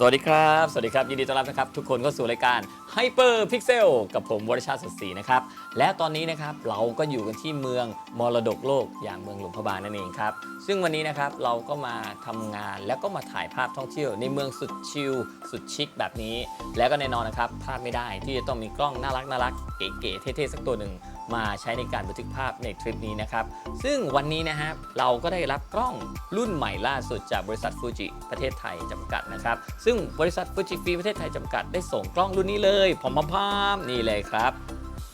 สวัสดีครับ สวัสดีครับ ยินดีต้อนรับนะครับ ทุกคนเข้าสู่รายการ Hyper Pixel กับผมวรชาติสุดศรีนะครับ และตอนนี้นะครับเราก็อยู่กันที่เมืองมรดกโลกอย่างเมืองหลวงพระบางนั่นเองครับ ซึ่งวันนี้นะครับเราก็มาทำงานแล้วก็มาถ่ายภาพท่องเที่ยวในเมืองสุดชิลสุดชิคแบบนี้ แล้วก็แน่นอนนะครับพลาดไม่ได้ที่จะต้องมีกล้องน่ารักน่ารักเก๋ๆเท่ๆสักตัวหนึ่ง มาใช้ในการบันทึกภาพในทริปนี้นะครับ ซึ่งวันนี้นะครับเราก็ได้รับกล้องรุ่นใหม่ล่าสุดจากบริษัทฟูจิประเทศไทยจำกัดนะครับ ซึ่งบริษัทฟูจิฟีประเทศไทยจำกัดได้ส่งกล้องรุ่นนี้เลยพร้อมพามๆนี่เลยครับ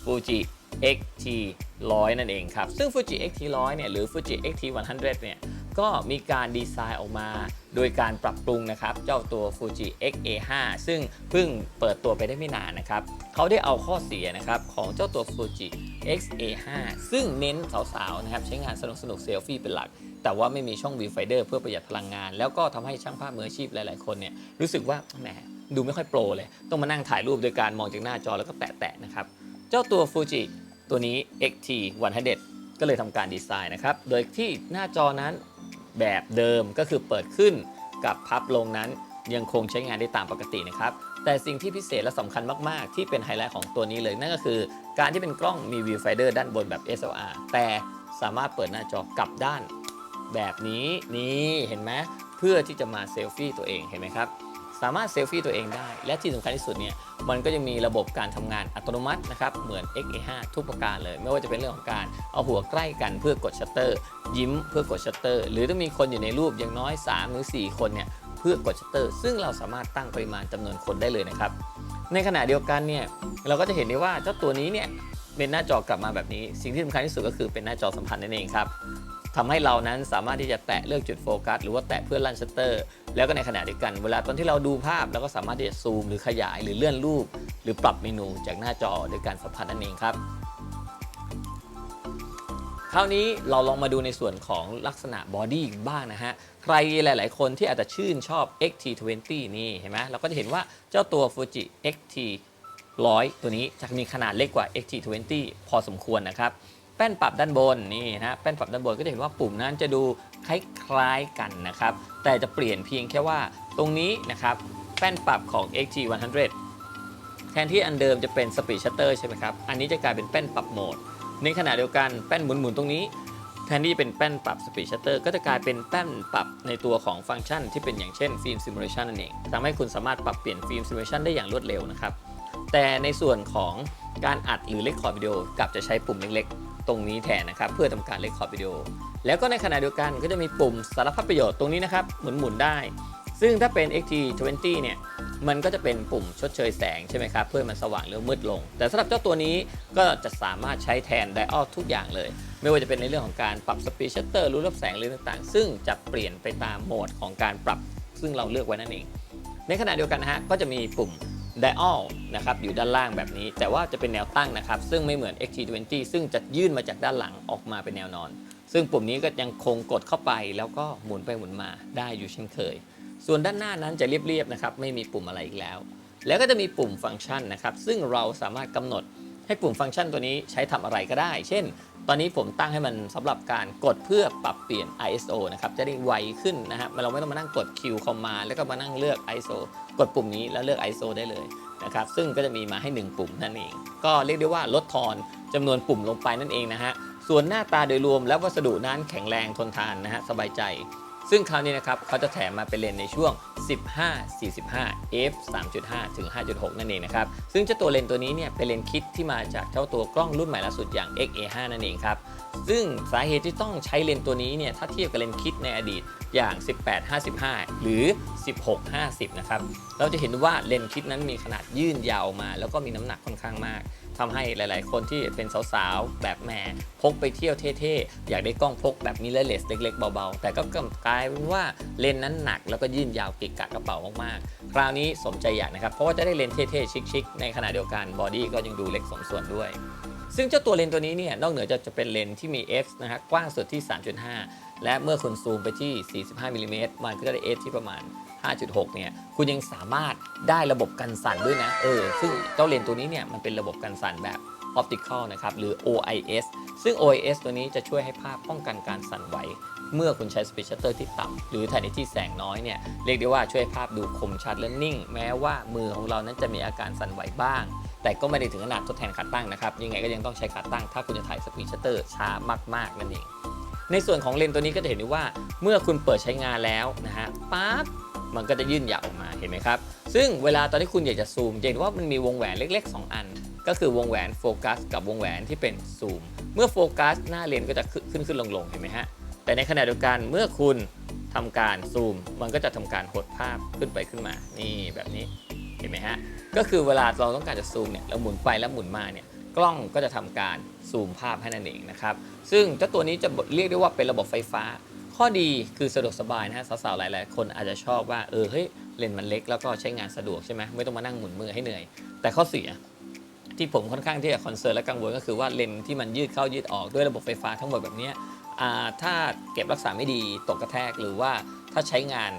ฟูจิ XT 100 นั่นเองครับ ซึ่ง Fuji XT 100 เนี่ย หรือ Fuji XT 100 เนี่ย ก็มีการดีไซน์ออกมา โดยการปรับปรุงนะครับเจ้าตัว Fuji XA5 ซึ่งเพิ่งเปิดตัวไปได้ไม่นานนะครับเขาได้เอาข้อเสียนะครับของเจ้าตัว Fuji XA5 ซึ่งเน้นสาวๆนะครับใช้งานสนุกสนุกเซลฟี่เป็นหลัก แต่ว่าไม่มีช่อง viewfinder เพื่อประหยัดพลังงาน แล้วก็ทำให้ช่างภาพมืออาชีพหลายๆคนเนี่ยรู้สึกว่าแหมดูไม่ค่อยโปรเลย ต้องมานั่งถ่ายรูปโดยการมองจากหน้าจอแล้วก็แตะๆนะครับเจ้าตัว Fuji ตัวนี้ XT 100ก็เลยทำการดีไซน์นะครับ โดยที่หน้าจอนั้น แบบเดิมก็คือเปิดขึ้นกับพับลงนั้นยังคงใช้งานได้ตามปกตินะครับ แต่สิ่งที่พิเศษและสำคัญมาก ๆ ที่เป็นไฮไลท์ของตัวนี้เลยนั่นก็คือ การที่เป็นกล้องมีวิวไฟเดอร์ด้านบนแบบ SLR แต่สามารถเปิดหน้าจอกลับด้านแบบนี้นี่เห็นไหมเพื่อที่จะมาเซลฟี่ตัวเองเห็นไหมครับ สามารถเซลฟี่ตัวเองได้ และที่สำคัญที่สุดเนี่ยมันก็จะมีระบบการทำงานอัตโนมัตินะครับเหมือน XA5 ทุกประการเลย ไม่ว่าจะเป็นเรื่องของการเอาหัวใกล้กันเพื่อกดชัตเตอร์ ยิ้มเพื่อกดชัตเตอร์ หรือถ้ามีคนอยู่ในรูปอย่างน้อย3หรือ4คนเนี่ยเพื่อกดชัตเตอร์ ซึ่งเราสามารถตั้งปริมาณจำนวนคนได้เลยนะครับในขณะเดียวกันเนี่ยเราก็จะเห็นได้ว่าเจ้าตัวนี้เนี่ยเป็นหน้าจอกลับมาแบบนี้ สิ่งที่สำคัญที่สุดก็คือเป็นหน้าจอสัมพันธ์นั่นเองครับ ทำให้เรานั้นสามารถที่จะแตะเลือกจุดโฟกัส หรือว่าแตะเพื่อลั่นชัตเตอร์ แล้วก็ในขณะเดียวกัน เวลาตอนที่เราดูภาพเราก็สามารถที่จะซูมหรือขยายหรือเลื่อนรูป หรือปรับเมนูจากหน้าจอโดยการสัมผัสนั่นเองครับคราวนี้เราลองมาดูในส่วนของลักษณะบอดี้บ้างนะฮะ ใครหลาย ๆ คนที่อาจจะชื่นชอบ XT20 นี่เห็นไหมเราก็จะเห็นว่าเจ้าตัว Fuji XT 100 ตัวนี้จะมีขนาดเล็กกว่า XT20 พอสมควรนะครับ แป้นปรับด้านบนนี่นะแป้นปรับด้านบนก็จะเห็นว่าปุ่มนั้นจะดูคล้ายๆกันนะครับ แต่จะเปลี่ยนเพียงแค่ว่าตรงนี้นะครับแป้นปรับของ XT100 แทนที่อันเดิมจะเป็น Speed Shutter ใช่ไหมครับ อันนี้จะกลายเป็นแป้นปรับโหมด ในขณะเดียวกันแป้นหมุนๆตรงนี้ แทนที่จะเป็นแป้นปรับ Speed Shutter ก็จะกลายเป็นแป้นปรับในตัวของฟังก์ชัน ที่เป็นอย่างเช่นฟิล์มซิมูเลชันนั่นเองทำให้คุณสามารถปรับเปลี่ยนฟิล์มซิมูเลชันได้อย่างรวดเร็วนะครับแต่ในส่วนของการอัดหรือเลคคอร์ดวิดีโอกลับจะใช้ปุ่มเล็กๆ ตรงนี้แทนนะครับ เพื่อทำการเลคคอร์ดวิดีโอ แล้วก็ในขณะเดียวกันก็จะมีปุ่มสารพัดประโยชน์ตรงนี้นะครับหมุนๆได้ ซึ่งถ้าเป็น XT20 เนี่ยมันก็จะเป็นปุ่มชดเชยแสงใช่ไหมครับเพื่อมันสว่างหรือมืดลง แต่สำหรับเจ้าตัวนี้ก็จะสามารถใช้แทนไดออลทุกอย่างเลย ไม่ว่าจะเป็นในเรื่องของการปรับสปีดชัตเตอร์รูรับแสงหรือต่างๆ ซึ่งจะเปลี่ยนไปตามโหมดของการปรับ ซึ่งเราเลือกไว้นั่นเอง ในขณะเดียวกันนะฮะก็จะมีปุ่ม dial นะครับอยู่ด้านล่างแบบนี้ แต่ว่าจะเป็นแนวตั้งนะครับ ซึ่งไม่เหมือน XT20 ซึ่งจะยื่นมาจากด้านหลังออกมาเป็นแนวนอน ซึ่งปุ่มนี้ก็ยังคงกดเข้าไป แล้วก็หมุนไปหมุนมาได้อยู่เช่นเคย ส่วนด้านหน้านั้นจะเรียบๆนะครับไม่มีปุ่มอะไรอีกแล้ว แล้วก็จะมีปุ่มฟังก์ชันนะครับซึ่งเราสามารถกำหนด ให้ปุ่มฟังก์ชันตัวนี้ใช้ทำอะไรก็ได้ เช่น ตอนนี้ผมตั้งให้มันสำหรับการกดเพื่อปรับเปลี่ยน ISO นะครับ จะได้ไวขึ้นนะฮะเราไม่ต้องมานั่งกด Q คอมมาแล้วก็มานั่งเลือก ISO กดปุ่มนี้แล้วเลือก ISO ได้เลยนะครับ ซึ่งก็จะมีมาให้ 1 ปุ่มนั่นเอง ก็เรียกได้ว่าลดทอนจำนวนปุ่มลงไปนั่นเองนะฮะ ส่วนหน้าตาโดยรวมและวัสดุนั้นแข็งแรงทนทานนะฮะสบายใจ ซึ่งคราวนี้นะครับเขาจะแถมมาเป็นเลนในช่วง 15 45 f 3.5 ถึง 5.6 นั่นเองนะครับ ซึ่งเจ้าตัวเลนตัวนี้เนี่ยเป็นเลนคิดที่มาจากเจ้าตัวกล้องรุ่นใหม่ล่าสุดอย่าง XA5 นั่นเองครับ ซึ่งสาเหตุที่ต้องใช้เลนตัวนี้เนี่ยถ้าเทียบกับเลนคิดในอดีตอย่าง 18 55 หรือ 16 50 นะครับ เราจะเห็นว่าเลนคิดนั้นมีขนาดยื่นยาวมา แล้วก็มีน้ำหนักค่อนข้างมาก ทำให้หลาย ๆ คนที่เป็นสาว ๆ แบบแหมพกไปเที่ยวเท่ ๆ อยากได้กล้องพกแบบมิเรเลสเล็ก ๆ เบา ๆ แต่ก็กลายเป็นว่าเลนส์นั้นหนักแล้วก็ยื่นยาวกิกกะกระเป๋ามาก ๆ คราวนี้สมใจอยากนะครับ เพราะว่าจะได้เลนส์เท่ ๆ ชิค ๆ ในขณะเดียวกันบอดี้ก็ยังดูเล็กสมส่วนด้วยซึ่งเจ้าตัวเลนตัวนี้เนี่ยนอกเหนือจากจะเป็นเลนที่มี f นะฮะกว้างสุดที่ 3.5 และเมื่อคุณซูมไปที่ 45มิลลิเมตรมันก็จะได้ f ที่ประมาณ 5.6 เนี่ย คุณยังสามารถได้ระบบกันสั่นด้วยนะ เออ ซึ่งเจ้าเลนส์ตัวนี้เนี่ย มันเป็นระบบกันสั่นแบบ optical นะครับ หรือ OIS ซึ่ง OIS ตัวนี้จะช่วยให้ภาพป้องกันการสั่นไหว เมื่อคุณใช้ Speed Shutter ที่ต่ำหรือถ่ายในที่แสงน้อยเนี่ย เรียกได้ว่าช่วยภาพดูคมชัดและนิ่ง แม้ว่ามือของเรานั้นจะมีอาการสั่นไหวบ้าง แต่ก็ไม่ได้ถึงขนาดทดแทนขาตั้งนะครับ ยังไงก็ยังต้องใช้ขาตั้ง ถ้าคุณจะถ่าย Speed Shutter ช้ามากๆนั่นเองในส่วนของเลนส์ตัวนี้ก็จะเห็นได้ว่าเมื่อคุณเปิดใช้งานแล้วนะฮะปั๊บ มันก็จะยื่นยาวออกมาเห็นไหมครับ ซึ่งเวลาตอนที่คุณอยากจะซูมจะเห็นว่ามันมีวงแหวนเล็ก ๆ 2 อัน ก็คือวงแหวนโฟกัสกับวงแหวนที่เป็นซูม เมื่อโฟกัสหน้าเลนก็จะขึ้นขึ้นลงลงๆเห็นไหมฮะแต่ในขณะเดียวกันเมื่อคุณทำการซูม มันก็จะทำการหดภาพขึ้นไปขึ้นมานี่แบบนี้เห็นไหมฮะก็คือเวลาเราต้องการจะซูมเนี่ยเราหมุนไปแล้วหมุนมาเนี่ยกล้องก็จะทำการซูมภาพให้นั่นเองนะครับซึ่งเจ้าตัวนี้จะเรียกได้ว่าเป็นระบบไฟฟ้า ข้อดีคือสะดวกสบายนะฮะสาวๆหลาย ๆ คนอาจจะชอบว่าเออเฮ้ยเลนส์มันเล็กแล้วก็ใช้งานสะดวกใช่ไหมไม่ต้องมานั่งหมุนมือให้เหนื่อย แต่ข้อเสียที่ผมค่อนข้างที่จะคอนเซิร์นและกังวลก็คือว่าเลนส์ที่มันยืดเข้ายืดออกด้วยระบบไฟฟ้าทั้งหมดแบบนี้ถ้าเก็บรักษาไม่ดีตกกระแทกหรือว่าถ้าใช้งาน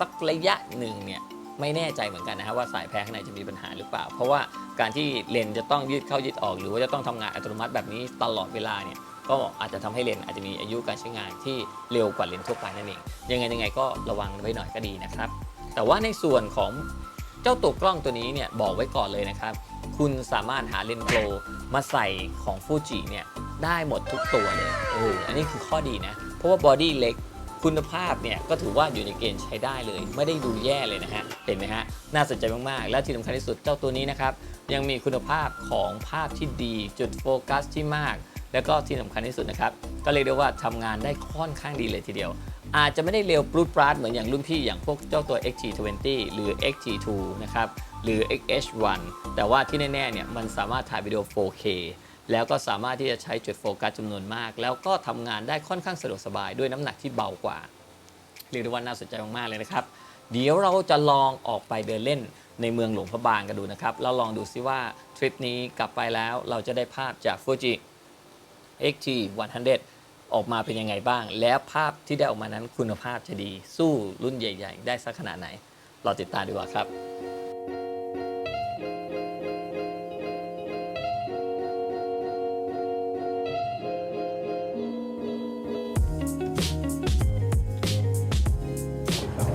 สักระยะหนึ่งเนี่ยไม่แน่ใจเหมือนกันนะฮะว่าสายแพรข้างในจะมีปัญหาหรือเปล่า เพราะว่าการที่เลนจะต้องยืดเข้ายืดออก หรือว่าจะต้องทำงานอัตโนมัติแบบนี้ตลอดเวลาเนี่ย ก็อาจจะทำให้เลนอาจจะมีอายุการใช้งานที่เร็วกว่าเลนทั่วไปนั่นเอง ยังไงยังไงก็ระวังไว้หน่อยก็ดีนะครับ แต่ว่าในส่วนของเจ้าตัวกล้องตัวนี้เนี่ยบอกไว้ก่อนเลยนะครับ คุณสามารถหาเลนส์โปรมาใส่ของฟูจิเนี่ยได้หมดทุกตัวเลยเอออันนี้คือข้อดีนะ เพราะว่าบอดี้เล็กคุณภาพเนี่ยก็ถือว่าอยู่ในเกณฑ์ใช้ได้เลย ไม่ได้ดูแย่เลยนะฮะ เห็นไหมฮะ น่าสนใจมากๆ และที่สำคัญที่สุดเจ้าตัวนี้นะครับ ยังมีคุณภาพของภาพที่ดี จุดโฟกัสที่มาก แล้วก็ที่สำคัญที่สุดนะครับ ก็เรียกได้ว่าทำงานได้ค่อนข้างดีเลยทีเดียว อาจจะไม่ได้เร็วปรุดปราดเหมือนอย่างรุ่นพี่อย่างพวกเจ้าตัว XT20 หรือ XT2 นะครับ หรือ XH1 แต่ว่าที่แน่ๆเนี่ยมันสามารถถ่ายวิดีโอ 4K แล้วก็สามารถที่จะใช้จุดโฟกัสจำนวนมาก แล้วก็ทำงานได้ค่อนข้างสะดวกสบายด้วยน้ำหนักที่เบากว่า เรียกได้ว่าน่าสนใจมากๆเลยนะครับ เดี๋ยวเราจะลองออกไปเดินเล่นในเมืองหลวงพระบางกันดูนะครับ แล้วลองดูซิว่าทริปนี้กลับไปแล้วเราจะได้ภาพจาก Fuji XT 100 ออกมาเป็นยังไงบ้าง แล้วภาพที่ได้ออกมานั้นคุณภาพจะดี สู้รุ่นใหญ่ ๆ ได้สักขนาดไหน เราติดตามดีกว่าครับ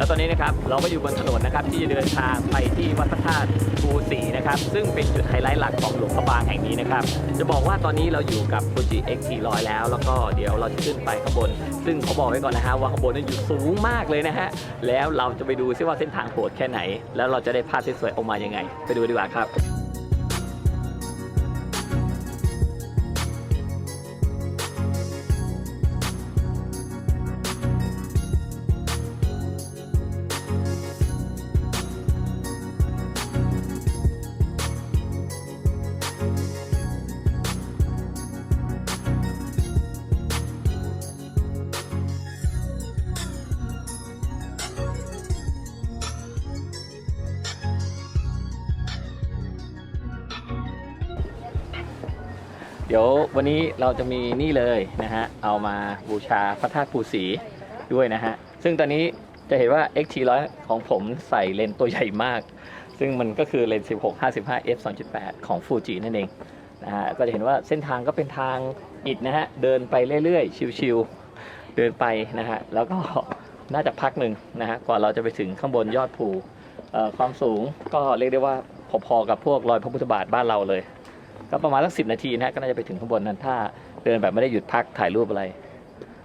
ตอนนี้นะครับเราก็อยู่บนถนนนะครับที่จะเดินทางไปที่วัดพระธาตุภูสีนะครับซึ่งเป็นจุดไฮไลท์หลักของหลวงพระบางแห่งนี้นะครับจะบอกว่าตอนนี้เราอยู่กับฟูจิ X 400 แล้ว แล้วก็เดี๋ยวเราจะขึ้นไปข้างบน ซึ่งเขาบอกไว้ก่อนนะฮะว่าข้างบนนั้นอยู่สูงมากเลยนะฮะแล้วเราจะไปดูซิว่าเส้นทางโหดแค่ไหน แล้วเราจะได้ภาพที่สวยออกมายังไง ไปดูดีกว่าครับ เดี๋ยววันนี้เราจะมีนี่เลยนะฮะ เอามาบูชาพระธาตุภูสีด้วยนะฮะ ซึ่งตอนนี้จะเห็นว่า XT100 ของผมใส่เลนส์ตัวใหญ่มาก ซึ่งมันก็คือเลนส์ 16 55 f 2.8 ของฟูจินั่นเองนะฮะ ก็จะเห็นว่าเส้นทางก็เป็นทางอิฐนะฮะ เดินไปเรื่อยๆ ชิวๆ เดินไปนะฮะ แล้วก็น่าจะพักหนึ่งนะฮะ กว่าเราจะไปถึงข้างบนยอดภูความสูงก็เรียกได้ว่าพอๆกับพวกรอยพระพุทธบาทบ้านเราเลย ก็ประมาณสักสินาทีนะฮะก็น่าจะไปถึงข้างบนนั้นถ้าเดินแบบไม่ได้หยุดพักถ่ายรูปอะไร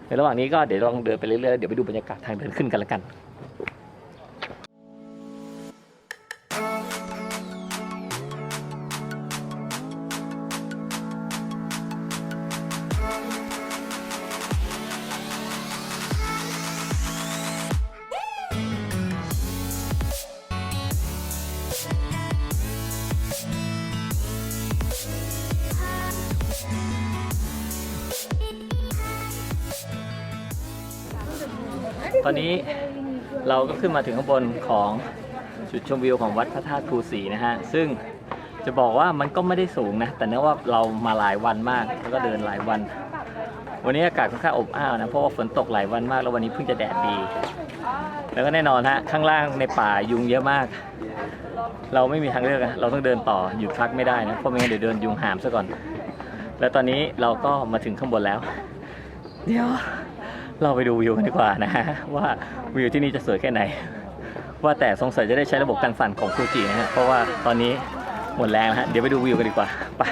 ในระหว่างนี้ก็เดี๋ยวลองเดินไปเรื่อยๆเดี๋ยวไปดูบรรยากาศทางเดินขึ้นกันละกัน ก็ขึ้นมาถึงข้างบนของจุดชมวิวของวัดพระธาตุภูสีนะฮะ ซึ่งจะบอกว่ามันก็ไม่ได้สูงนะ แต่เนื่องว่าเรามาหลายวันมาก แล้วก็เดินหลายวัน วันนี้อากาศค่อนข้างอบอ้าวนะ เพราะว่าฝนตกหลายวันมาก แล้ววันนี้เพิ่งจะแดดดี แล้วก็แน่นอนฮะ ข้างล่างในป่ายุงเยอะมาก เราไม่มีทางเลือกอะเราต้องเดินต่อ หยุดพักไม่ได้นะ เพราะไม่งั้นเดี๋ยวเดินยุงหามซะก่อน และตอนนี้เราก็มาถึงข้างบนแล้ว เดี๋ยว เราไปดูวิวกันดีกว่านะฮะว่าวิวที่นี่จะสวยแค่ไหน ว่าแต่สงสัยจะได้ใช้ระบบกันสั่นของฟูจินะฮะเพราะว่าตอนนี้หมดแรงแล้วฮะเดี๋ยวไปดูวิวกันดีกว่าไป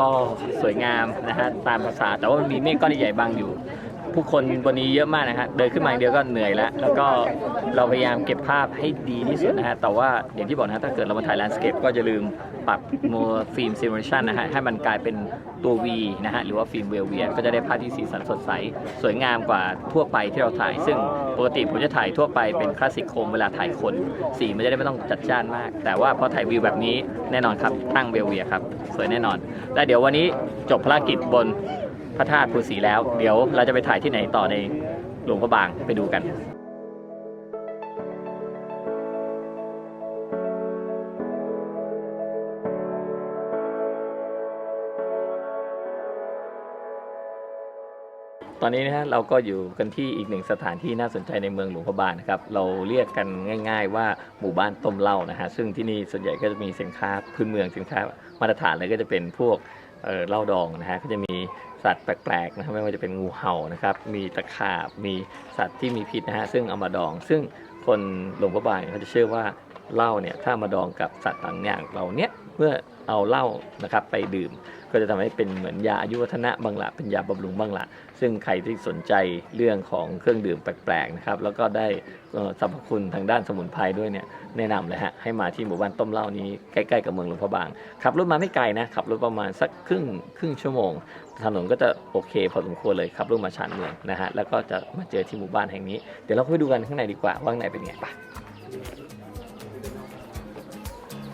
ก็สวยงามนะฮะตามภาษาแต่ว่ามันมีเมฆก้อนใหญ่ๆบางอยู่ ผู้คนบนนี้เยอะมากนะฮะเดินขึ้นมาอย่างเดียวก็เหนื่อยแล้ว แล้วก็เราพยายามเก็บภาพให้ดีที่สุดนะฮะแต่ว่าอย่างที่บอกนะฮะถ้าเกิดเรามาถ่ายแลนด์สเคปก็จะลืมปรับโมฟิล์มซิมูเลชันนะฮะให้มันกลายเป็นตัว V นะฮะหรือว่าฟิล์มเวลเวียก็จะได้ภาพที่สีสันสดใส สวยงามกว่าทั่วไปที่เราถ่าย ซึ่งปกติผมจะถ่ายทั่วไปเป็นคลาสสิกโคมเวลาถ่ายคน สีมันจะได้ไม่ต้องจัดจ้านมาก แต่ว่าพอถ่ายวิวแบบนี้แน่นอนครับตั้งเวลเวียครับสวยแน่นอนและเดี๋ยววันนี้จบภารกิจบน พระธาตุภูสีแล้ว เดี๋ยวเราจะไปถ่ายที่ไหนต่อในหลวงพระบางไปดูกันตอนนี้นะฮะเราก็อยู่กันที่อีกหนึ่งสถานที่น่าสนใจในเมืองหลวงพระบางนะครับเราเรียกกันง่าย ๆ ว่าหมู่บ้านต้มเหล้านะฮะซึ่งที่นี่ส่วนใหญ่ก็จะมีสินค้าพื้นเมืองสินค้ามาตรฐานเลยก็จะเป็นพวกเเหล้าดองนะฮะก็จะมี สัตว์แปลกๆนะครับไม่ว่าจะเป็นงูเห่านะครับ มีตะขาบมีสัตว์ที่มีพิษนะฮะซึ่งเอามาดอง ซึ่งคนหลวงพระบางเขาจะเชื่อว่าเหล้าเนี่ยถ้ามาดองกับสัตว์ต่างอย่างเราเนี้ยเมื่อเอาเหล้านะครับไปดื่ม ก็จะทำให้เป็นเหมือนยาอายุวัฒนะบางละเป็นยาบำรุงบางละซึ่งใครที่สนใจเรื่องของเครื่องดื่มแปลกๆนะครับแล้วก็ได้สรรพคุณทางด้านสมุนไพรด้วยเนี่ยแนะนำเลยฮะให้มาที่หมู่บ้านต้มเหล้านี้ใกล้ๆกับเมืองหลวงพระบางขับรถมาไม่ไกลนะขับรถประมาณสักครึ่งครึ่งชั่วโมง ถนนก็จะโอเคพอสมควรเลยขับรถมาชานเมืองนะฮะแล้วก็จะมาเจอที่หมู่บ้านแห่งนี้เดี๋ยวเราไปดูกันข้างในดีกว่าว่าข้างในเป็นไงไปะ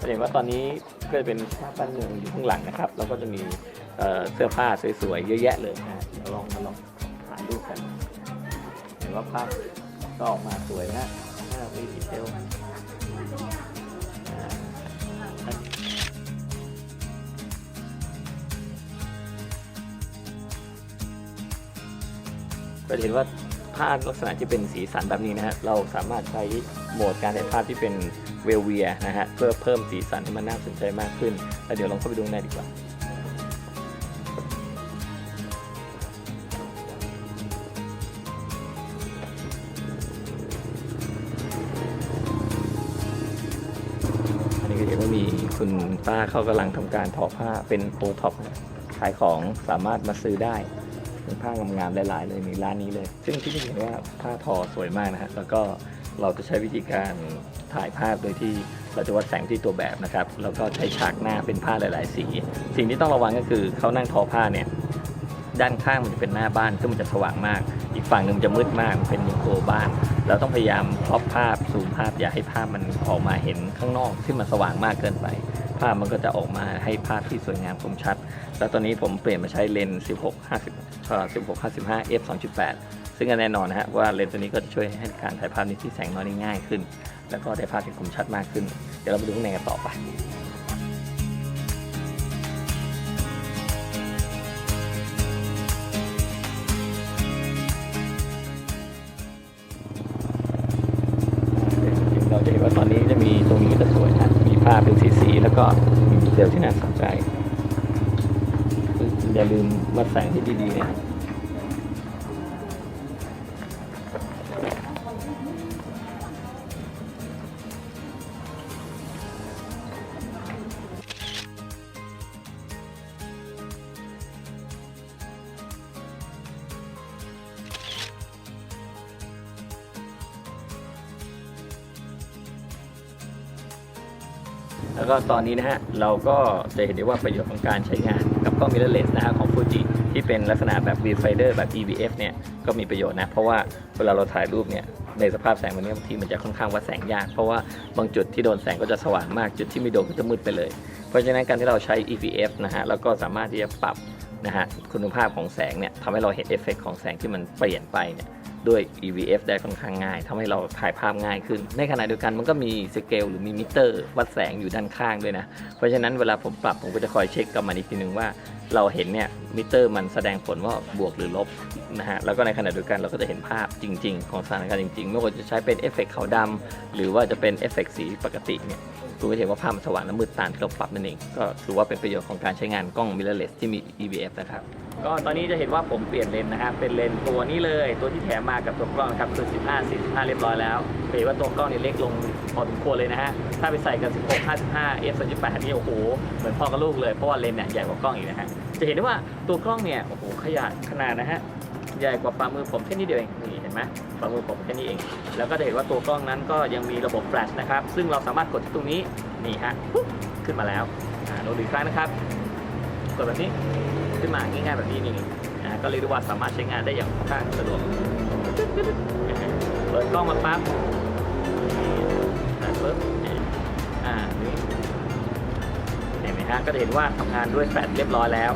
เห็นว่าตอนนี้ ก็จะเป็นภาพบ้านเมืองอยู่ข้างหลังนะครับ แล้วก็จะมีเสื้อผ้าสวยๆเยอะแยะเลยนะเดี๋ยวลองมาลองถ่ายรูปกัน เห็นว่าภาพก็ออกมาสวยนะภาพมีดีเทลอ่าก็เห็นว่าภาพลักษณะที่เป็นสีสันแบบนี้นะฮะเราสามารถใช้โหมดการถ่ายภาพที่เป็น เวลเวียนะฮะเพื่อเพิ่มสีสันให้มันน่าสนใจมากขึ้น แล้วเดี๋ยวลองเข้าไปดูในดีกว่าอันนี้ก็เห็นว่ามีคุณป้าเขากำลังทำการทอผ้าเป็นโอท็อปขายของสามารถมาซื้อได้เป็นผ้างามๆหลายๆเลยในร้านนี้เลย ซึ่งที่นี่เห็นว่าผ้าทอสวยมากนะฮะแล้วก็ เราจะใช้วิธีการถ่ายภาพโดยที่เราจะวัดแสงที่ตัวแบบนะครับ แล้วก็ใช้ฉากหน้าเป็นผ้าหลาย ๆ สี สิ่งที่ต้องระวังก็คือเขานั่งทอผ้าเนี่ยด้านข้างมันจะเป็นหน้าบ้านซึ่งมันจะสว่างมาก อีกฝั่งหนึ่งจะมืดมากเป็นมุมโคบ้าน เราต้องพยายามครอบภาพซูมภาพอย่าให้ภาพมันออกมาเห็นข้างนอกที่มันสว่างมากเกินไป ภาพมันก็จะออกมาให้ภาพที่สวยงามคมชัด แล้วตอนนี้ผมเปลี่ยนมาใช้เลนส์16 50 16 55 f 2.8 ซึ่งก็แน่นอนนะฮะว่าเลนส์ตัวนี้ก็จะช่วยให้การถ่ายภาพนี้ที่แสงน้อยง่ายขึ้น แล้วก็ได้ภาพที่คมชัดมากขึ้น เดี๋ยวเราไปดูข้างในกันต่อไปเราจะเห็นว่าตอนนี้จะมีตรงนี้ก็สวยนะมีภาพเป็นสีสีๆแล้วก็มีดีเทลที่น่าสนใจอย่าลืมวัดแสงที่ดีๆนะ แล้วก็ตอนนี้นะฮะเราก็จะเห็นได้ว่าประโยชน์ของการใช้งานกับกล้อง mirrorless นะฮะของ Fuji ที่เป็นลักษณะแบบ viewfinder แบบ EVF เนี่ยก็มีประโยชน์นะ เพราะว่าเวลาเราถ่ายรูปเนี่ยในสภาพแสงแบบนี้บางทีมันจะค่อนข้างวัดแสงยาก เพราะว่าบางจุดที่โดนแสงก็จะสว่างมากจุดที่ไม่โดนก็จะมืดไปเลย เพราะฉะนั้นการที่เราใช้ EVF นะฮะแล้วก็สามารถที่จะปรับนะฮะคุณภาพของแสงเนี่ยทำให้เราเห็นเอฟเฟกต์ของแสงที่มันเปลี่ยนไปเนี่ย ด้วย EVF ได้ค่อนข้างง่ายทำให้เราถ่ายภาพง่ายขึ้น ในขณะเดียวกันมันก็มีสเกลหรือมีมิเตอร์วัดแสงอยู่ด้านข้างด้วยนะ เพราะฉะนั้นเวลาผมปรับผมก็จะคอยเช็คกับมันอีกทีนึงว่าเราเห็นเนี่ยมิเตอร์มันแสดงผลว่าบวกหรือลบนะฮะแล้วก็ในขณะเดียวกันเราก็จะเห็นภาพจริง ๆ ของสถานการณ์จริงๆไม่ว่าจะใช้เป็นเอฟเฟกต์ขาวดำหรือว่าจะเป็นเอฟเฟกต์สีปกติเนี่ย คุณก็จะเห็นว่าภาพมันสว่างและมืดตามที่เราปรับนั่นเอง ก็ถือว่าเป็นประโยชน์ของการใช้งานกล้อง mirrorless ที่มี EVF นะครับก็ตอนนี้จะเห็นว่าผมเปลี่ยนเลนนะครับเป็นเลนตัวนี้เลยตัวที่แถมมากับตัวกล้องครับคือ 15 45 เรียบร้อยแล้วเห็นว่าตัวกล้องนี่เล็กลงพอสมควรเลยนะฮะถ้าไปใส่กับ 16 55 f 38นี่โอ้โหเหมือนพ่อกับลูกเลยเพราะว่าเลนเนี่ยใหญ่กว่ากล้องอีกนะฮะจะเห็นได้ว่าตัวกล้องเนี่ยโอ้โหขนาดขนาดนะฮะ ใหญ่กว่าฝ่ามือผมแค่นี้เดียวเองนี่เห็นไหมฝ่ามือผมแค่นี้เอง แล้วก็จะเห็นว่าตัวกล้องนั้นก็ยังมีระบบแฟลชนะครับ ซึ่งเราสามารถกดที่ตรงนี้นี่ฮะปุ๊บขึ้นมาแล้วอ่าดนอีกครั้งนะครับ กดแบบนี้ขึ้นมาง่ายๆแบบนี้นี่นะก็เรียกว่าสามารถใช้งานได้อย่างค่อนข้างสะดวกเปิดกล้องมาปั๊บปึ๊บอ่านี่เห็นไหมฮะก็จะเห็นว่าทำงานด้วยแฟลชเรียบร้อยแล้ว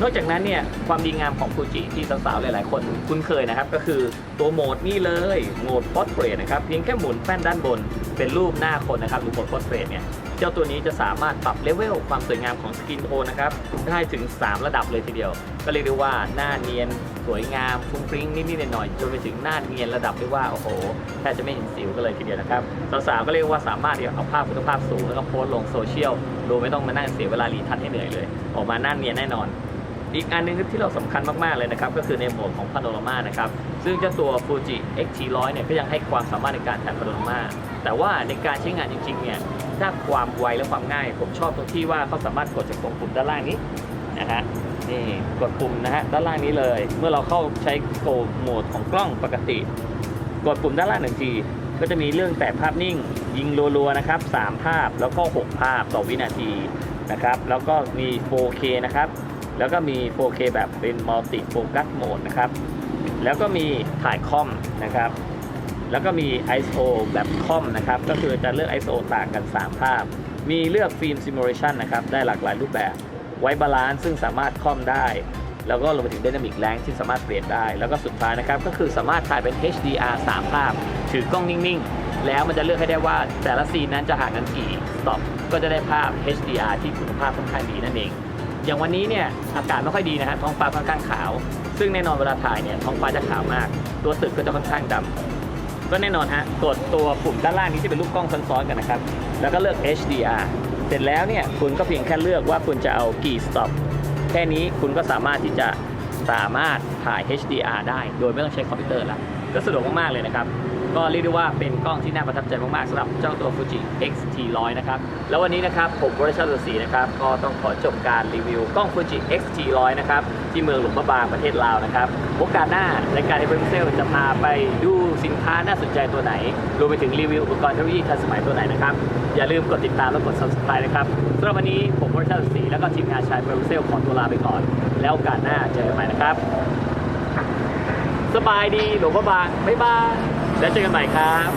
นอกจากนั้นเนี่ยความดีงามของฟูจิที่สาวๆหลายๆ คนคุ้นเคยนะครับ ก็คือตัวโหมดนี่เลยโหมด Portrait นะครับเพียงแค่หมุนแป้นด้านบน เป็นรูปหน้าคนนะครับหรือโหมด Portrait เนี่ยเจ้าตัวนี้จะสามารถปรับเลเวลความสวยงามของสกินโทนนะครับได้ถึง 3 ระดับเลยทีเดียว ก็เรียกได้ว่าหน้าเนียนสวยงามฟุ้งฟริ้งนิดๆหน่อยๆจนไปถึงหน้าเนียนระดับที่ว่าโอ้โหแทบจะไม่เห็นสิวกันเลยทีเดียวนะครับสาวๆก็เรียกว่าสามารถเอาภาพคุณภาพสูงแล้วก็โพสลงโซเชียลโดยไม่ต้องมานั่งเสียเวลารีทัชให้เหนื่อยเลย ออกมาหน้าเนียนแน่นอน อีกอันหนึงที่เราสำคัญมากๆเลยนะครับก็คือในโหมดของพาโนรามานะครับซึ่งเจ้าตัว Fuji X-T100 เนี่ยก็ยังให้ความสามารถในการถ่ายพาโนรามาแต่ว่าในการใช้งานจริงๆเนี่ยถ้าความไวและความง่าย ผมชอบตรงที่ว่าเขาสามารถกดจากตรงปุ่มด้านล่างนี้นะฮะนี่กดปุ่มนะฮะด้านล่างนี้เลย เมื่อเราเข้าใช้โกโหมดของกล้องปกติ กดปุ่มด้านล่างหนึ่งทีก็จะมีเรื่องแต่ภาพนิ่ง ยิงรัวๆนะครับ3ภาพแล้วก็ 6 ภาพต่อวินาทีนะครับแล้วก็มี 4K นะครับ แล้วก็มี 4K แบบเป็น Multi Focus Mode นะครับ แล้วก็มีถ่ายคอมนะครับ แล้วก็มี ISO แบบคอมนะครับ ก็คือจะเลือก ISO ต่างกัน 3 ภาพ มีเลือกฟิล์มซิมูเลชันนะครับ ได้หลากหลายรูปแบบ ไว้บาลานซ์ซึ่งสามารถคอมได้ แล้วก็รวมไปถึง Dynamic Range ที่สามารถเปลี่ยนได้ แล้วก็สุดท้ายนะครับ ก็คือสามารถถ่ายเป็น HDR 3 ภาพ ถือกล้องนิ่งๆ แล้วมันจะเลือกให้ได้ว่าแต่ละซีนนั้นจะห่างกันกี่สต็อป ก็จะได้ภาพ HDR ที่คุณภาพค่อนข้างดีนั่นเอง อย่างวันนี้เนี่ยอากาศไม่ค่อยดีนะฮะท้องฟ้าค่อนข้างขาว ซึ่งแน่นอนเวลาถ่ายเนี่ยท้องฟ้าจะขาวมาก ตัวตึกก็จะค่อนข้างดำก็แน่นอนฮะกดตัวปุ่มด้านล่างนี้ที่เป็นรูปกล้องซ้อนๆกันนะครับ แล้วก็เลือก HDR เสร็จแล้วเนี่ยคุณก็เพียงแค่เลือกว่าคุณจะเอากี่สต็อปแค่นี้คุณก็สามารถที่จะสามารถถ่าย HDR ได้ โดยไม่ต้องใช้คอมพิวเตอร์ละก็สะดวกมากๆเลยนะครับ ก็เรียกได้ว่าเป็นกล้องที่น่าประทับใจมากๆสำหรับเจ้าตัว Fuji X-T100 นะครับ แล้ววันนี้นะครับผมบริษัทสีนะครับก็ต้องขอจบการรีวิวกล้อง Fuji X-T100 นะครับที่เมืองหลวงพระบางประเทศลาวนะครับโอกาสหน้าในการที่เพิ่มเซลจะพาไปดูสินค้าน่าสนใจตัวไหน รวมไปถึงรีวิวอุปกรณ์เทคโนโลยีทันสมัยตัวไหนนะครับ อย่าลืมกดติดตามและกด subscribe นะครับสำหรับวันนี้ผมบริษัทสีแล้วก็ทีมงานชายเพิ่มเซลขอตัวลาไปก่อน แล้วโอกาสหน้าเจอกันใหม่นะครับ สบายดีหลวงพระบางบ๊ายบาย แล้วเจอกันใหม่ครับ